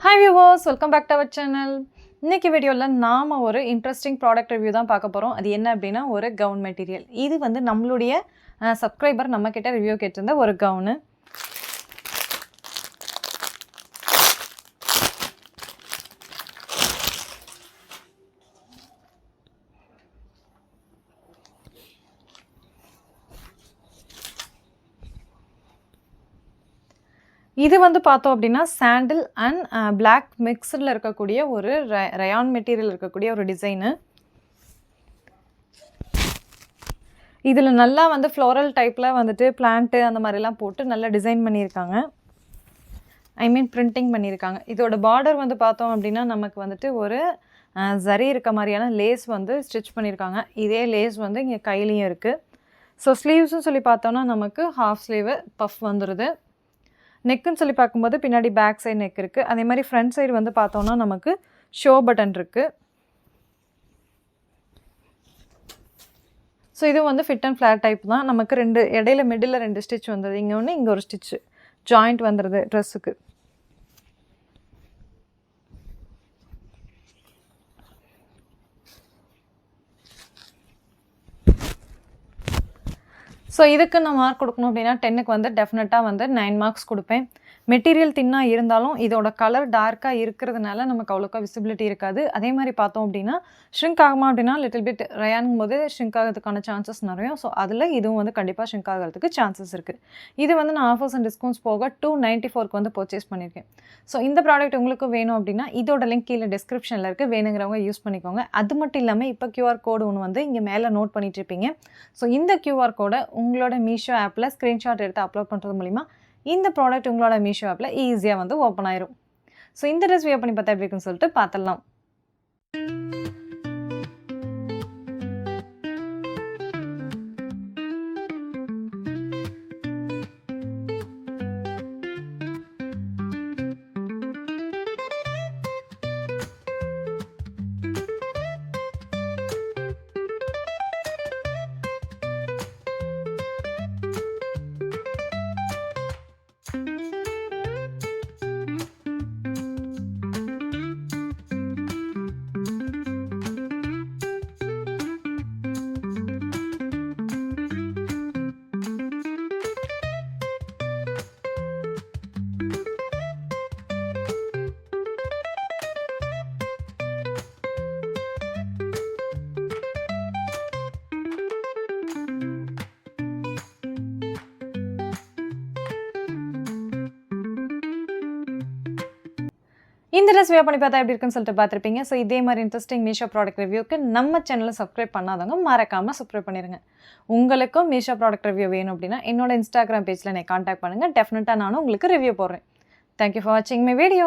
Hi viewers welcome back to our channel இன்றைக்கி வீடியோவில் நாம் ஒரு இன்ட்ரெஸ்டிங் ப்ராடக்ட் ரிவ்யூ தான் பார்க்க போகிறோம் அது என்ன அப்படின்னா ஒரு கவுன் மெட்டீரியல் இது வந்து நம்மளுடைய சப்ஸ்கிரைபர் நம்மக்கிட்ட ரிவ்யூ கேட்டிருந்த ஒரு கவுனு இது வந்து பார்த்தோம் அப்படின்னா சாண்டில் அண்ட் பிளாக் மிக்சடில் இருக்கக்கூடிய ஒரு ரயான் மெட்டீரியல் இருக்கக்கூடிய ஒரு டிசைனு இதில் நல்லா வந்து ஃப்ளோரல் டைப்பில் வந்துட்டு பிளான்ட்டு அந்த மாதிரிலாம் போட்டு நல்லா டிசைன் பண்ணியிருக்காங்க. ஐ மீன் பிரிண்டிங் பண்ணியிருக்காங்க. இதோட பார்டர் வந்து பார்த்தோம் அப்படின்னா நமக்கு வந்துட்டு ஒரு uh, சரி ஜரி இருக்க மாதிரியான லேஸ் வந்து ஸ்டிச் பண்ணியிருக்காங்க. இதே லேஸ் வந்து இங்கே கையிலையும் இருக்குது ஸோ ஸ்லீவ்ஸும் சொல்லி பார்த்தோன்னா நமக்கு ஹாஃப் ஸ்லீவு பஃப் வந்துடுது நெக்குன்னு சொல்லி பார்க்கும்போது பின்னாடி பேக் சைடு நெக் இருக்குது அதே மாதிரி ஃப்ரண்ட் சைடு வந்து பார்த்தோன்னா நமக்கு ஷோ பட்டன் இருக்குது ஸோ இது வந்து ஃபிட் அண்ட் ஃப்ளாட் டைப் தான். நமக்கு ரெண்டு இடையில மிடில் ரெண்டு ஸ்டிச் வந்தது. இங்கே ஒன்று இங்கே ஒரு ஸ்டிச்சு ஜாயிண்ட் வந்துடுது ட்ரெஸ்ஸுக்கு ஸோ இதுக்கு நான் மார்க் கொடுக்கணும் அப்படின்னா டென்னுக்கு வந்து டெஃபினட்டாக வந்து நைன் மார்க்ஸ் கொடுப்பேன். மெட்டீரியல் தின்னாக இருந்தாலும் இதோட கலர் டார்க்காக இருக்கிறதுனால நமக்கு அவ்வளோக்கா விசிபிலிட்டி இருக்காது. அதே மாதிரி பார்த்தோம் அப்படின்னா ஷ்ரிங்க் ஆகுமா அப்படின்னா லிட்டில் பிட் ரயானும் போது ஷ்ரிங்க் ஆகிறதுக்கான சான்சஸ் நிறையும். ஸோ அதில் இதுவும் வந்து கண்டிப்பாக ஷ்ரிங்க் ஆகிறதுக்கு சான்சஸ் இருக்குது இது வந்து நான் ஆஃபர்ஸ் அண்ட் டிஸ்கவுண்ட்ஸ் போக டூ நைன்ட்டி ஃபோருக்கு வந்து பர்ச்சேஸ் பண்ணியிருக்கேன் ஸோ இந்த ப்ராடக்ட் உங்களுக்கு வேணும் அப்படின்னா இதோட லிங்க் கீழே டிஸ்கிரிப்ஷனில் இருக்குது வேணுங்கிறவங்க யூஸ் பண்ணிக்கோங்க. அது மட்டும் இல்லாமல் இப்போ கியூஆர் கோடு ஒன்று வந்து இங்கே மேலே நோட் பண்ணிகிட்ருப்பீங்க ஸோ இந்த கியூஆர் கோடை உங்களோட மீஷோ ஆப்பில் ஸ்க்ரீன்ஷாட் எடுத்து அப்லோட் பண்ணுறது மூலிமா இந்த ப்ராடக்ட் உங்களோட மீஷோ ஆப்பில் ஈஸியாக வந்து ஓப்பன் ஆயிரும். ஸோ இந்த ட்ரெஸ் வியர் பண்ணி பார்த்தா எப்படி இருக்குன்னு சொல்லிட்டு பார்த்துடலாம். இந்த ட்ரெஸ் வியா பண்ணி பார்த்தா எப்படி இருக்குன்னு சொல்லிட்டு பார்த்துருப்பீங்க. ஸோ இதே மாதிரி இன்ட்ரெஸ்டிங் மீஷோ ப்ராடக்ட் ரிவ்யூக்கு நம்ம சேனலை சப்ஸ்கிரைப் பண்ணாதவங்க மறக்காமல் சப்ஸ்கிரைப் பண்ணிடுங்க உங்களுக்கும் மீஷோ ப்ராடக்ட் ரிவ்யூ வேணும் அப்படின்னா என்னோட இன்ஸ்டாகிராம் பேஜில் என்னை காண்டாக்ட் பண்ணுங்கள் டெஃபினட்டாக நானும் உங்களுக்கு ரிவ்யூ போடுறேன். தேங்க்யூ ஃபார் வாட்சிங் மை வீடியோ